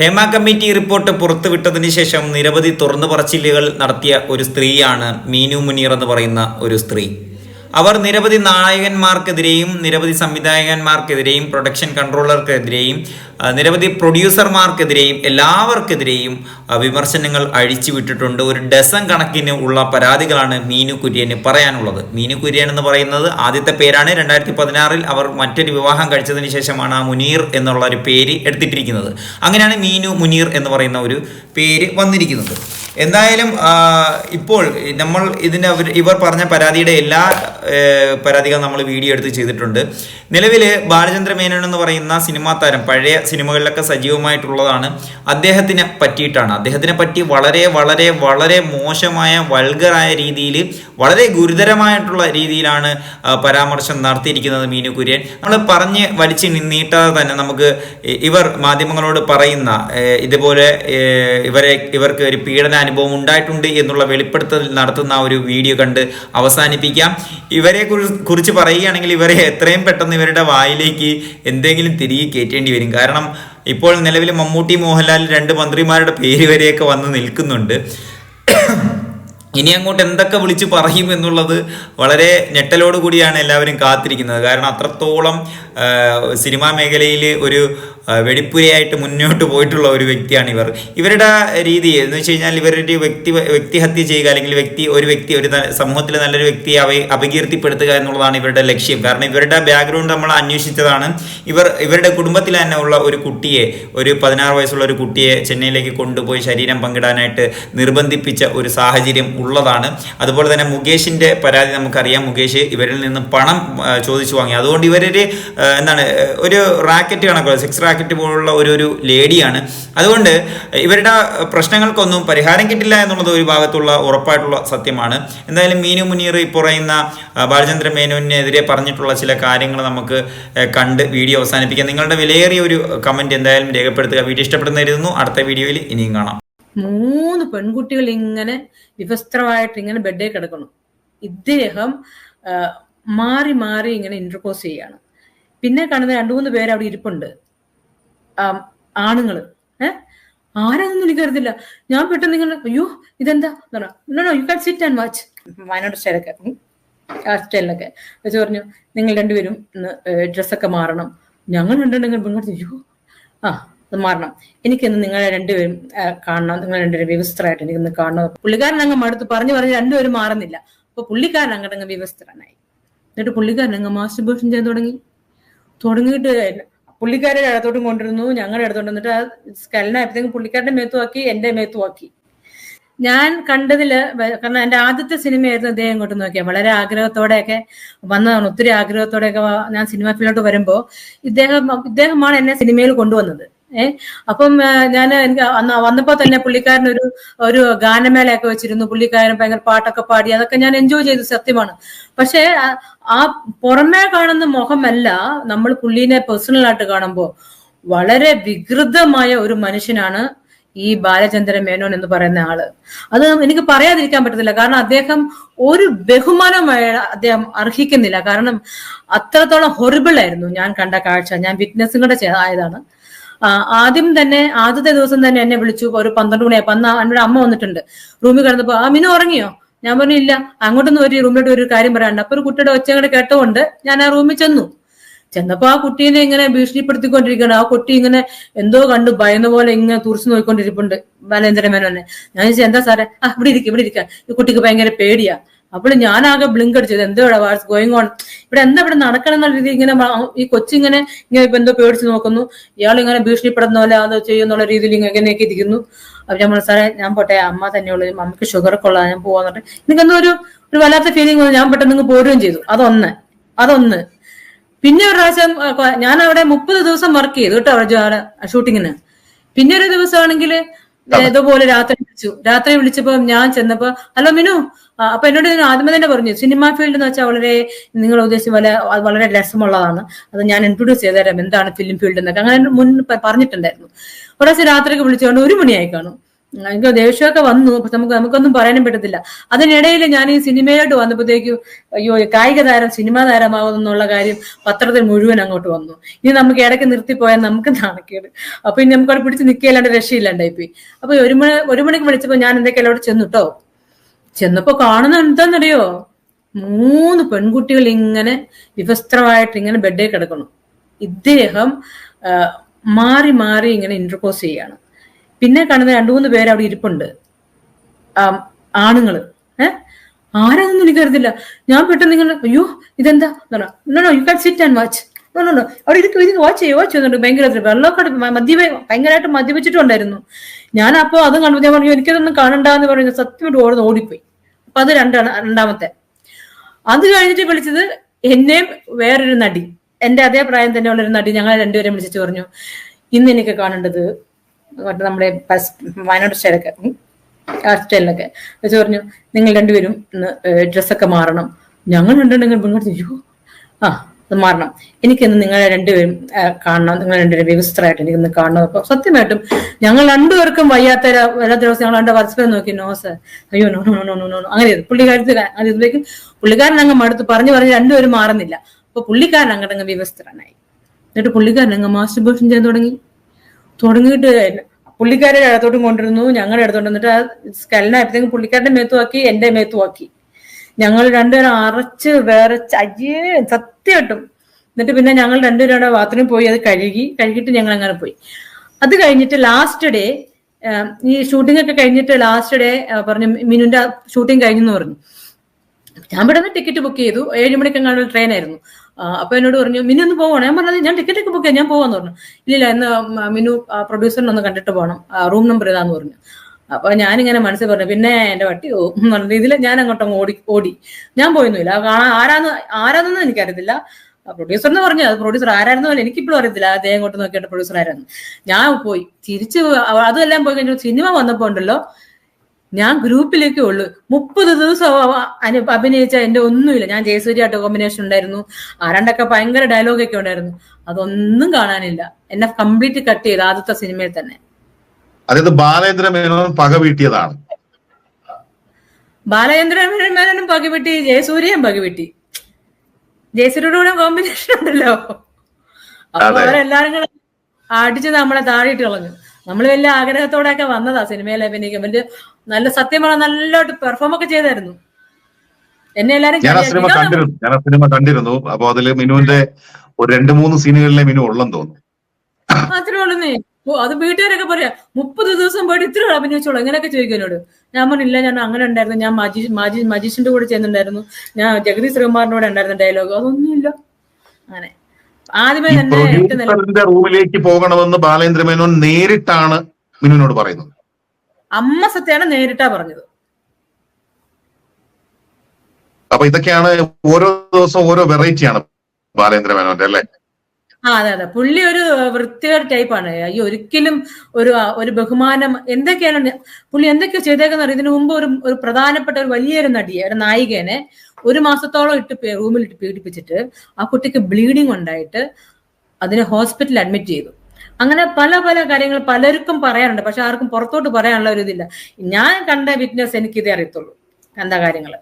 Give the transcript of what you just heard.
Hema committee report പുറത്തുവിട്ടതിന് ശേഷം നിരവധി തുറന്നു പറച്ചിലുകൾ നടത്തിയ ഒരു സ്ത്രീയാണ് മീനു മുനീർ എന്ന് പറയുന്ന ഒരു സ്ത്രീ. അവർ നിരവധി നായകന്മാർക്കെതിരെയും നിരവധി സംവിധായകന്മാർക്കെതിരെയും പ്രൊഡക്ഷൻ കൺട്രോളർക്കെതിരെയും നിരവധി പ്രൊഡ്യൂസർമാർക്കെതിരെയും എല്ലാവർക്കെതിരെയും വിമർശനങ്ങൾ അഴിച്ചു വിട്ടിട്ടുണ്ട് ഒരു ഡസൻ കണക്കിന് ഉള്ള പരാതികളാണ് മീനു കുര്യന് പറയാനുള്ളത്. മീനു കുര്യൻ എന്ന് പറയുന്നത് ആദ്യത്തെ പേരാണ്. രണ്ടായിരത്തി പതിനാറിൽ അവർ മറ്റൊരു വിവാഹം കഴിച്ചതിന് ശേഷമാണ് ആ മുനീർ എന്നുള്ള ഒരു പേര് എടുത്തിട്ടിരിക്കുന്നത്. അങ്ങനെയാണ് മീനു മുനീർ എന്ന് പറയുന്ന ഒരു പേര് വന്നിരിക്കുന്നത്. എന്തായാലും ഇപ്പോൾ നമ്മൾ ഇതിന്റെ ഇവർ പറഞ്ഞ പരാതിയുടെ എല്ലാ പരാതികളും നമ്മൾ വീഡിയോ എടുത്ത് ചെയ്തിട്ടുണ്ട്. നിലവിൽ ബാലചന്ദ്ര മേനോൻ എന്ന് പറയുന്ന സിനിമാ താരം പഴയ സിനിമകളിലൊക്കെ സജീവമായിട്ടുള്ളതാണ്. അദ്ദേഹത്തിനെ പറ്റിയിട്ടാണ്. അദ്ദേഹത്തിനെ പറ്റി വളരെ വളരെ വളരെ മോശമായ വൾഗറായ രീതിയിൽ വളരെ ഗുരുതരമായിട്ടുള്ള രീതിയിലാണ് പരാമർശം നടത്തിയിരിക്കുന്നത് മീനു കുര്യൻ. നമ്മൾ പറഞ്ഞ് വലിച്ച് നീട്ടാതെ തന്നെ നമുക്ക് ഇവർ മാധ്യമങ്ങളോട് പറയുന്ന ഇതുപോലെ ഇവരെ ഇവർക്ക് ഒരു പീഡന അനുഭവം ഉണ്ടായിട്ടുണ്ട് എന്നുള്ള വെളിപ്പെടുത്തൽ നടത്തുന്ന ഒരു വീഡിയോ കണ്ട് അവസാനിപ്പിക്കാം. ഇവരെ കുറിച്ച് പറയുകയാണെങ്കിൽ ഇവരെ എത്രയും പെട്ടെന്ന് ഇവരുടെ വായിലേക്ക് എന്തെങ്കിലും തിരികെ കയറ്റേണ്ടി വരും. കാരണം ഇപ്പോൾ നിലവിൽ മമ്മൂട്ടി മോഹൻലാൽ രണ്ട് മന്ത്രിമാരുടെ പേര് വരെയൊക്കെ വന്ന് നിൽക്കുന്നുണ്ട്. ഇനി അങ്ങോട്ട് എന്തൊക്കെ വിളിച്ച് പറയും എന്നുള്ളത് വളരെ ഞെട്ടലോടുകൂടിയാണ് എല്ലാവരും കാത്തിരിക്കുന്നത്. കാരണം അത്രത്തോളം സിനിമാ മേഖലയിൽ ഒരു വെടിപ്പുരയായിട്ട് മുന്നോട്ട് പോയിട്ടുള്ള ഒരു വ്യക്തിയാണ് ഇവർ. ഇവരുടെ രീതി എന്ന് വെച്ച് കഴിഞ്ഞാൽ ഇവരുടെ വ്യക്തി വ്യക്തിഹത്യ ചെയ്യുക അല്ലെങ്കിൽ വ്യക്തി ഒരു വ്യക്തി ഒരു സമൂഹത്തിൽ നല്ലൊരു വ്യക്തിയെ അവ അപകീർത്തിപ്പെടുത്തുക എന്നുള്ളതാണ് ഇവരുടെ ലക്ഷ്യം. കാരണം ഇവരുടെ ബാക്ക്ഗ്രൗണ്ട് നമ്മൾ അന്വേഷിച്ചതാണ്. ഇവർ ഇവരുടെ കുടുംബത്തിൽ തന്നെ ഉള്ള ഒരു കുട്ടിയെ ഒരു പതിനാറ് വയസ്സുള്ള ഒരു കുട്ടിയെ ചെന്നൈയിലേക്ക് കൊണ്ടുപോയി ശരീരം പങ്കിടാനായിട്ട് നിർബന്ധിപ്പിച്ച ഒരു സാഹചര്യം ഉള്ളതാണ്. അതുപോലെ തന്നെ മുകേഷിന്റെ പരാതി നമുക്കറിയാം. മുകേഷ് ഇവരിൽ നിന്ന് പണം ചോദിച്ചു വാങ്ങി. അതുകൊണ്ട് ഇവരൊരു എന്താണ് ഒരു റാക്കറ്റ് കണക്കുള്ള സെക്സ് റാക്കറ്റ് പോലുള്ള ഒരു ഒരു ലേഡിയാണ്. അതുകൊണ്ട് ഇവരുടെ പ്രശ്നങ്ങൾക്കൊന്നും പരിഹാരം കിട്ടില്ല എന്നുള്ളത് ഒരു ഭാഗത്തുള്ള ഉറപ്പായിട്ടുള്ള സത്യമാണ്. എന്തായാലും മീനു മുനീർ ഈ പറയുന്ന ബാലചന്ദ്ര മേനോനെതിരെ പറഞ്ഞിട്ടുള്ള ചില കാര്യങ്ങൾ നമുക്ക് കണ്ട് വീഡിയോ അവസാനിപ്പിക്കാം. നിങ്ങളുടെ വിലയേറിയ ഒരു കമന്റ് എന്തായാലും രേഖപ്പെടുത്തുക. വീഡിയോ ഇഷ്ടപ്പെടുന്നതായിരുന്നു അടുത്ത വീഡിയോയിൽ ഇനിയും കാണാം. മൂന്ന് പെൺകുട്ടികൾ ഇങ്ങനെ വിവസ്ത്രമായിട്ട് ഇങ്ങനെ ബെഡേ കിടക്കണം ഇദ്ദേഹം മാറി മാറി ഇങ്ങനെ ഇന്റർപോസ് ചെയ്യാണ്. പിന്നെ കാണുന്ന രണ്ടു മൂന്ന് പേര് അവിടെ ഇരിപ്പുണ്ട്. ആണുങ്ങൾ. ഏഹ് ആരാതൊന്നും എനിക്കറിയത്തില്ല ഞാൻ പെട്ടെന്ന് നിങ്ങൾ അയ്യോ ഇതെന്താ? No you can sit and watch Wayanad സ്റ്റൈലൊക്കെ. ആ സ്റ്റൈലിലൊക്കെ വെച്ച് പറഞ്ഞു നിങ്ങൾ രണ്ടുപേരും ഇന്ന് ഡ്രസ്സൊക്കെ മാറണം. ഞങ്ങൾ രണ്ടുണ്ടെങ്കിൽ പെൺകുട്ടി അയ്യോ. ആ അത് മാറണം. എനിക്കിന്ന് നിങ്ങളെ രണ്ടുപേരും കാണണം. നിങ്ങൾ രണ്ടുപേരും വ്യവസ്ഥരായിട്ട് എനിക്കൊന്ന് കാണണം. പുള്ളിക്കാരൻ അങ്ങ് മടുത്ത് പറഞ്ഞു പറഞ്ഞ് രണ്ടുപേരും മാറുന്നില്ല. അപ്പൊ പുള്ളിക്കാരൻ അങ്ങോട്ടങ്ങ് വ്യവസ്ഥരനായി എന്നിട്ട് പുള്ളിക്കാരൻ അങ്ങ് മാസ്റ്റർബേഷൻ ചെയ്യാൻ തുടങ്ങി. തുടങ്ങിയിട്ട് പുള്ളിക്കാരുടെ ഇടത്തോട്ടും കൊണ്ടിരുന്നു ഞങ്ങളുടെ ഇടത്തോട്ട് വന്നിട്ട് ആ സ്കലിനായപ്പോഴത്തേക്കും പുള്ളിക്കാരുടെ മേത്തുമാക്കി എന്റെ മേത്തുമാക്കി ഞാൻ കണ്ടതിൽ കാരണം എന്റെ ആദ്യത്തെ സിനിമയായിരുന്നു ഇദ്ദേഹം ഇങ്ങോട്ട് നോക്കിയാൽ വളരെ ആഗ്രഹത്തോടെയൊക്കെ വന്നതാണ് ഒത്തിരി ആഗ്രഹത്തോടെയൊക്കെ ഞാൻ സിനിമ ഫീൽഡിലോട്ട് വരുമ്പോൾ ഇദ്ദേഹം ഇദ്ദേഹമാണ് എന്നെ സിനിമയിൽ കൊണ്ടുവന്നത്. ഏഹ് അപ്പം ഞാൻ എനിക്ക് അന്ന് വന്നപ്പോ തന്നെ പുള്ളിക്കാരൻ ഒരു ഒരു ഗാനമേളയൊക്കെ വെച്ചിരുന്നു. പുള്ളിക്കാരൻ ഭയങ്കര പാട്ടൊക്കെ പാടി. അതൊക്കെ ഞാൻ എൻജോയ് ചെയ്തു സത്യമാണ്. പക്ഷേ ആ- പുറമേ കാണുന്ന മുഖമല്ല നമ്മൾ പുള്ളീനെ പേഴ്സണൽ ആയിട്ട് കാണുമ്പോൾ വളരെ വികൃതമായ ഒരു മനുഷ്യനാണ് ഈ ബാലചന്ദ്ര മേനോൻ എന്ന് പറയുന്ന ആൾ. അത് എനിക്ക് പറയാതിരിക്കാൻ പറ്റത്തില്ല. കാരണം അദ്ദേഹം ഒരു ബഹുമാനമായ അദ്ദേഹം അർഹിക്കുന്നില്ല. കാരണം അത്രത്തോളം ഹൊറിബിൾ ആയിരുന്നു ഞാൻ കണ്ട കാഴ്ച. ഞാൻ വിറ്റ്നസ്സും കൂടെ ആയതാണ്. ആദ്യം തന്നെ ആദ്യത്തെ ദിവസം തന്നെ എന്നെ വിളിച്ചു. ഒരു പന്ത്രണ്ട് മണിയായപ്പോ അന്ന് എന്നോട് അമ്മ വന്നിട്ടുണ്ട്. റൂമിൽ കിടന്നപ്പോ ആ മിനു ഉറങ്ങിയോ? ഞാൻ പറഞ്ഞു ഇല്ല. അങ്ങോട്ടൊന്നും ഒരു റൂമിലോട്ട് ഒരു കാര്യം പറയാനുണ്ട് അപ്പൊ ഒരു കുട്ടിയുടെ ഒച്ച കൂടെ കേട്ടുകൊണ്ട് ഞാൻ ആ റൂമിൽ ചെന്നു. ചെന്നപ്പോ ആ കുട്ടീനെ ഇങ്ങനെ ഭീഷണിപ്പെടുത്തിക്കൊണ്ടിരിക്കുകയാണ്. ആ കുട്ടി ഇങ്ങനെ എന്തോ കണ്ടു ഭയന്ന പോലെ ഇങ്ങനെ തുറച്ചു നോക്കിക്കൊണ്ടിരിപ്പുണ്ട്. ബാലേന്ദ്ര മേനോനെ ഞാൻ ചോദിച്ചാൽ എന്താ സാറേ? ആ ഇവിടെ ഇരിക്കും ഇവിടെ ഇരിക്കാം. ഈ കുട്ടിക്ക് ഭയങ്കര പേടിയാ. അപ്പോൾ ഞാനാകെ ബ്ലിങ്ക് അടിച്ചത്. എന്തോ വാട്സ് ഗോയിങ് ഓൺ ഇവിടെ എന്താ ഇവിടെ നടക്കണം എന്നുള്ള രീതി ഇങ്ങനെ ഈ കൊച്ചിങ്ങനെ ഇങ്ങനെ ഇപ്പൊ എന്തോ പേടിച്ച് നോക്കുന്നു. ഇയാൾ ഇങ്ങനെ ഭീഷണിപ്പെടുന്ന പോലെ അത് ചെയ്യുന്നുള്ള രീതിയിൽ ഇങ്ങനെയൊക്കെ ഇരിക്കുന്നു. അപ്പൊ ഞാൻ പറഞ്ഞു സാറേ ഞാൻ പോട്ടെ അമ്മ തന്നെയുള്ളൂ അമ്മയ്ക്ക് ഷുഗർ ഉള്ളതാ ഞാൻ പറഞ്ഞിട്ട്. എനിക്കെന്തോ ഒരു ഒരു വല്ലാത്ത ഫീലിംഗ് വന്നു. ഞാൻ പെട്ടെന്ന് ഇങ്ങ് പോരുകയും ചെയ്തു. അതൊന്ന് അതൊന്ന്. പിന്നെ ഒരു പ്രാവശ്യം ഞാൻ അവിടെ മുപ്പത് ദിവസം വർക്ക് ചെയ്തു കേട്ടോ ഷൂട്ടിങ്ങിന് പിന്നെ ഒരു ദിവസമാണെങ്കിൽ ഇതുപോലെ രാത്രി വിളിച്ചു. രാത്രി വിളിച്ചപ്പോ ഞാൻ ചെന്നപ്പോ ഹലോ മിനു അപ്പൊ എന്നോട് ആദ്യമേ തന്നെ പറഞ്ഞു സിനിമ ഫീൽഡ് എന്ന് വെച്ചാൽ വളരെ നിങ്ങൾ ഉദ്ദേശിച്ച പോലെ വളരെ രസമുള്ളതാണ്. അത് ഞാൻ ഇൻട്രൊഡ്യൂസ് ചെയ്തുതരാം എന്താണ് ഫിലിം ഫീൽഡ് എന്നൊക്കെ. അങ്ങനെ മുൻ പറഞ്ഞിട്ടുണ്ടായിരുന്നു. ഒരാഴ്ച രാത്രിക്ക് വിളിച്ചുകൊണ്ട് ഒരു മണിയായി കാണും. എനിക്ക് ദേഷ്യമൊക്കെ വന്നു. പക്ഷെ നമുക്ക് നമുക്കൊന്നും പറയാനും പറ്റത്തില്ല. അതിനിടയിൽ ഞാൻ ഈ സിനിമയിലോട്ട് വന്നപ്പോഴത്തേക്കും അയ്യോ കായിക താരം സിനിമാ താരമാകുന്നുള്ള കാര്യം പത്രത്തിൽ മുഴുവൻ അങ്ങോട്ട് വന്നു. ഇനി നമുക്ക് ഇടയ്ക്ക് നിർത്തിപ്പോയാൽ നമുക്ക് നാണക്കേട്. അപ്പൊ ഇനി നമുക്ക് അവിടെ പിടിച്ച് നിൽക്കുകയല്ലാണ്ട് രക്ഷയില്ലാണ്ടായി പോയി. അപ്പൊ ഒരു മണി ഒരു മണിക്ക് വിളിച്ചപ്പോ ഞാൻ എന്തൊക്കെയല്ല അവിടെ ചെന്നു കേട്ടോ ചെന്നപ്പോ കാണുന്ന മൂന്ന് പെൺകുട്ടികൾ ഇങ്ങനെ വിവസ്ത്രമായിട്ട് ഇങ്ങനെ ബെഡേ കിടക്കണം ഇദ്ദേഹം മാറി മാറി ഇങ്ങനെ ഇന്റർപോസ് ചെയ്യാണ്. പിന്നെ കാണുന്ന രണ്ടു മൂന്ന് പേര് അവിടെ ഇരിപ്പുണ്ട്. ആണുങ്ങൾ. ഏഹ് ആരാന്നൊന്നും എനിക്കറിയത്തില്ല ഞാൻ പെട്ടെന്ന് നിങ്ങൾ അയ്യോ ഇതെന്താ? No you can sit and watch no no no അവിടെ ഇരിക്കും ഇരിക്കും വാച്ച് ചെയ്യും വാച്ച് ചെയ്യുന്നുണ്ട് ഭയങ്കര വെള്ളമൊക്കെ മദ്യപ ഭയങ്കരമായിട്ട് മദ്യപിച്ചിട്ടുണ്ടായിരുന്നു. ഞാൻ അപ്പോൾ അത് കണ്ടു ഞാൻ പറഞ്ഞു എനിക്കതൊന്നും കാണണ്ടെന്ന് പറഞ്ഞു സത്യമായിട്ട് ഓടുന്നു ഓടിപ്പോയി. അപ്പൊ അത് രണ്ടാണ് രണ്ടാമത്തെ. അത് കഴിഞ്ഞിട്ട് വിളിച്ചത് എന്നെയും വേറൊരു നടി എന്റെ അതേ പ്രായം തന്നെ ഉള്ള ഒരു നടി ഞങ്ങളെ രണ്ടുപേരെയും വിളിച്ചിട്ട് പറഞ്ഞു ഇന്ന് എനിക്ക് കാണേണ്ടത് നമ്മുടെ വയനാട് സ്റ്റൈലൊക്കെ വെച്ച് പറഞ്ഞു നിങ്ങൾ രണ്ടുപേരും ഡ്രസ്സൊക്കെ മാറണം. ഞങ്ങൾ രണ്ടുണ്ടെങ്കിൽ അയ്യോ ആ അത് മാറണം. എനിക്കിന്ന് നിങ്ങളെ രണ്ടുപേരും കാണണം. നിങ്ങൾ രണ്ടുപേരും വ്യവസ്ഥരായിട്ട് എനിക്കിന്ന് കാണണം. അപ്പൊ സത്യമായിട്ടും ഞങ്ങൾ രണ്ടുപേർക്കും വയ്യാത്ത വല്ലാത്ത ദിവസം ഞങ്ങൾ രണ്ട് പരസ്പരം നോക്കി നോ സർ അയ്യോ no no no no no അങ്ങനെ പുള്ളിക്കാരത്തിൽ അങ്ങനെ പുള്ളിക്കാരൻ അങ്ങ് മടുത്ത്. പറഞ്ഞു പറഞ്ഞ് രണ്ടുപേരും മാറുന്നില്ല. അപ്പൊ പുള്ളിക്കാരൻ അങ്ങോട്ടങ്ങ് വ്യവസ്ഥരനായി എന്നിട്ട് പുള്ളിക്കാരൻ അങ്ങ് മാസ്റ്റർബേഷൻ ചെയ്യാൻ തുടങ്ങി. തുടങ്ങിയിട്ട് പുള്ളിക്കാരെ ഇടത്തോട്ടും കൊണ്ടിരുന്നു ഞങ്ങളുടെ ഇടത്തോട്ട് എന്നിട്ട് ആ സ്കലിനായപ്പോഴത്തേക്കും പുള്ളിക്കാരന്റെ മേത്തുമാക്കി എന്റെ മേത്തുമാക്കി ഞങ്ങൾ രണ്ടുപേരും അറച്ച് വേറെ അയ്യേ സത്യം കിട്ടും. എന്നിട്ട് പിന്നെ ഞങ്ങൾ രണ്ടുപേരും അവിടെ ബാത്റൂമിൽ പോയി അത് കഴുകി കഴുകിയിട്ട് ഞങ്ങൾ അങ്ങനെ പോയി. അത് കഴിഞ്ഞിട്ട് ലാസ്റ്റ് ഡേ ഈ ഷൂട്ടിംഗ് ഒക്കെ കഴിഞ്ഞിട്ട് ലാസ്റ്റ് ഡേ പറഞ്ഞു മിനുന്റെ ഷൂട്ടിംഗ് കഴിഞ്ഞെന്ന് പറഞ്ഞു. ഞാൻ ഇവിടെ നിന്ന് ടിക്കറ്റ് ബുക്ക് ചെയ്തു. ഏഴ് മണിക്കെങ്ങാണ്ട് ട്രെയിൻ ആയിരുന്നു. അപ്പൊ എന്നോട് പറഞ്ഞു മിനു ഒന്ന് പോവാണ് ഞാൻ പറഞ്ഞത് ഞാൻ ടിക്കറ്റ് ഒക്കെ ബുക്ക് ചെയ്യാം ഞാൻ പോവാന്ന് പറഞ്ഞു. ഇല്ലില്ല ഇന്ന് മിനു പ്രൊഡ്യൂസറിനെ ഒന്ന് കണ്ടിട്ട് പോകണം റൂം നമ്പർ ഇതാന്ന് പറഞ്ഞു. അപ്പൊ ഞാനിങ്ങനെ മനസ്സിൽ പറഞ്ഞു പിന്നെ എന്റെ വട്ടി എന്ന് പറഞ്ഞ രീതിയിൽ ഞാൻ അങ്ങോട്ടും ഓടി ഓടി. ഞാൻ പോയൊന്നുമില്ല. ആരാന്ന് ആരാന്നൊന്നും എനിക്കറിയത്തില്ല. പ്രൊഡ്യൂസർ എന്ന് പറഞ്ഞു അത് പ്രൊഡ്യൂസർ ആരായിരുന്നു എനിക്ക് എനിക്കിപ്പോഴും അറിയത്തില്ല. അദ്ദേഹം ഇങ്ങോട്ട് നോക്കിയിട്ട് പ്രൊഡ്യൂസർ ആരായിരുന്നു ഞാൻ പോയി തിരിച്ച് അതെല്ലാം പോയി കഴിഞ്ഞു സിനിമ വന്നപ്പോ ഉണ്ടല്ലോ ഞാൻ ഗ്രൂപ്പിലേക്കേ ഉള്ളു. മുപ്പത് ദിവസം അനു- അഭിനയിച്ച എന്റെ ഒന്നുമില്ല. ഞാൻ ജയസൂര്യായിട്ട് കോമ്പിനേഷൻ ഉണ്ടായിരുന്നു. ആരാണ്ടൊക്കെ ഭയങ്കര ഡയലോഗൊക്കെ ഉണ്ടായിരുന്നു. അതൊന്നും കാണാനില്ല. എന്നെ കംപ്ലീറ്റ് കട്ട് ചെയ്ത് ആദ്യത്തെ സിനിമയിൽ തന്നെ. അതായത് ബാലേന്ദ്ര മേനോൻ പക വീട്ടിയതാണ്. ബാലചന്ദ്ര മേനോനും പകിവിട്ടി ജയസൂര്യയും പകിവിട്ടി ജയസൂര്യയുടെ കൂടെ കോമ്പിനേഷൻ ഉണ്ടല്ലോ. അപ്പൊ. അവരെല്ലാരും കൂടെ അടിച്ച് നമ്മളെ താഴെ ഇട്ട് കളഞ്ഞു. നമ്മൾ വലിയ ആഗ്രഹത്തോടെയൊക്കെ വന്നതാ സിനിമയിൽ അഭിനയിക്കാൻ. വലിയ നല്ല സത്യമാണ്? നല്ലോട്ട് പെർഫോം ഒക്കെ ചെയ്തായിരുന്നു. എന്നെ എല്ലാരും ഞാൻ ആ സിനിമ കണ്ടിരുന്നു ഞാൻ ആ സിനിമ കണ്ടിരുന്നു. അപ്പൊ അതിൽ മിനുവിന്റെ ഒരു രണ്ട് മൂന്ന് സീനുകളിലെ മിനു ഉള്ളെന്ന് തോന്നുന്നു. അത്രേ ഉള്ളൂന്നേ. അത് വീട്ടുകാരൊക്കെ പറയാ മുപ്പത് ദിവസം പോയിട്ട് ഇത്ര അഭിനയിച്ചോളൂ. എങ്ങനെയൊക്കെ ചോദിക്കും എന്നോട്. ഞാൻ പറഞ്ഞില്ല ഞാൻ അങ്ങനെ ഉണ്ടായിരുന്നു. ഞാൻ മജീഷ് മജീഷ് മജീഷിന്റെ കൂടെ ചെയ്യുന്നുണ്ടായിരുന്നു ഞാൻ ജഗദീഷ് ശ്രീകുമാറിന്റെ കൂടെ ഉണ്ടായിരുന്ന ഡയലോഗ് അതൊന്നുമില്ല. അങ്ങനെ. ആദ്യമേ തന്നെ റൂമിലേക്ക് പോകണമെന്ന് ബാലേന്ദ്ര മേനോൻ നേരിട്ടാണ് മിനുവിനോട് പറയുന്നത്. അമ്മ സത്യാണ് നേരിട്ടാ പറഞ്ഞത്. അപ്പൊ ഇതൊക്കെയാണ് ഓരോ ദിവസവും ഓരോ വെറൈറ്റിയാണ് ബാലേന്ദ്ര മേനോന്റെ അല്ലെ? ആ അതെ അതെ. പുള്ളി ഒരു വൃത്തികേട് ടൈപ്പാണ് ഈ ഒരിക്കലും ഒരു ഒരു ബഹുമാനം എന്തൊക്കെയാണ് പുള്ളി എന്തൊക്കെയോ ചെയ്തേക്കുന്ന ഇതിനു മുമ്പ് ഒരു ഒരു പ്രധാനപ്പെട്ട ഒരു വലിയൊരു നടിയെ ഒരു നായികേനെ ഒരു മാസത്തോളം ഇട്ട് റൂമിൽ ഇട്ട് പീഡിപ്പിച്ചിട്ട് ആ കുട്ടിക്ക് ബ്ലീഡിങ് ഉണ്ടായിട്ട് അതിനെ ഹോസ്പിറ്റലിൽ അഡ്മിറ്റ് ചെയ്തു. അങ്ങനെ പല പല കാര്യങ്ങൾ പലർക്കും പറയാനുണ്ട്. പക്ഷെ ആർക്കും പുറത്തോട്ട് പറയാനുള്ള ഒരു ഇതില്ല. ഞാൻ കണ്ട വിറ്റ്നസ് എനിക്കിതേ അറിയത്തുള്ളൂ. എന്താ കാര്യങ്ങൾ